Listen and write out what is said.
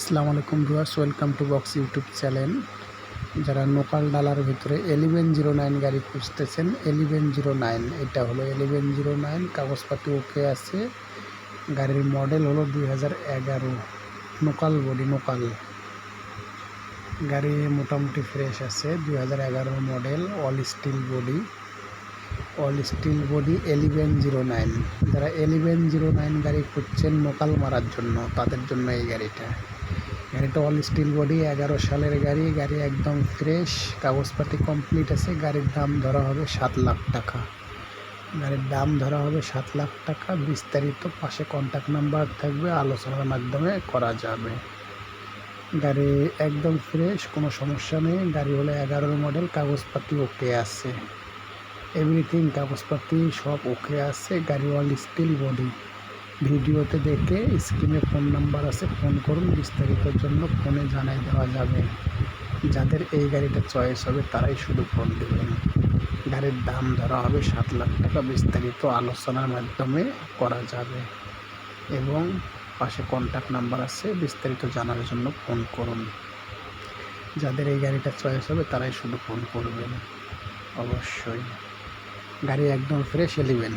আসসালামু আলাইকুম viewers, welcome to box YouTube channel. যারা লোকাল ডালার ভিতরে এলিভেন জিরো নাইন গাড়ি খুঁজতেছেন, এলিভেন জিরো নাইন, এটা হলো এলিভেন জিরো নাইন, কাগজপাতি ওকে আছে। গাড়ির মডেল হলো দুই হাজার এগারো লোকাল বডি লোকাল গাড়ি মোটামুটি ফ্রেশ আছে, দুই হাজার এগারো model, all steel body. All steel body eleven zero nine. যারা এলিভেন জিরো নাইন গাড়ি খুঁজছেন লোকাল মারার জন্য, তাদের জন্য এই গাড়িটা। গাড়িটা অল স্টিল বডি এগারো সালের গাড়ি গাড়ি একদম ফ্রেশ কাগজপাতি কমপ্লিট আছে। গাড়ির দাম ধরা হবে সাত লাখ টাকা। গাড়ির দাম ধরা হবে সাত লাখ টাকা। বিস্তারিত পাশে কন্ট্যাক্ট নাম্বার থাকবে, আলোচনার মাধ্যমে করা যাবে। গাড়ি একদম ফ্রেশ কোনো সমস্যা নেই। গাড়ি হলো এগারোর মডেল কাগজপাতি ওকে আছে। এভরিথিং কাগজপাতি সব ওকে আছে। গাড়ি অল স্টিল বডি ভিডিওতে দেখে স্ক্রিনে ফোন নাম্বার আছে, ফোন করুন বিস্তারিতর জন্য ফোনে জানাই দেওয়া যাবে। যাদের এই গাড়িটা চয়েস হবে, তারাই শুধু ফোন দেবেন। গাড়ির দাম ধরা হবে সাত লাখ টাকা, বিস্তারিত আলোচনার মাধ্যমে করা যাবে। এবং পাশে কন্ট্যাক্ট নাম্বার আছে, বিস্তারিত জানার জন্য ফোন করুন। যাদের এই গাড়িটা চয়েস হবে, তারাই শুধু ফোন করবেন। অবশ্যই। গাড়ি একদম ফ্রেশ এলিভেন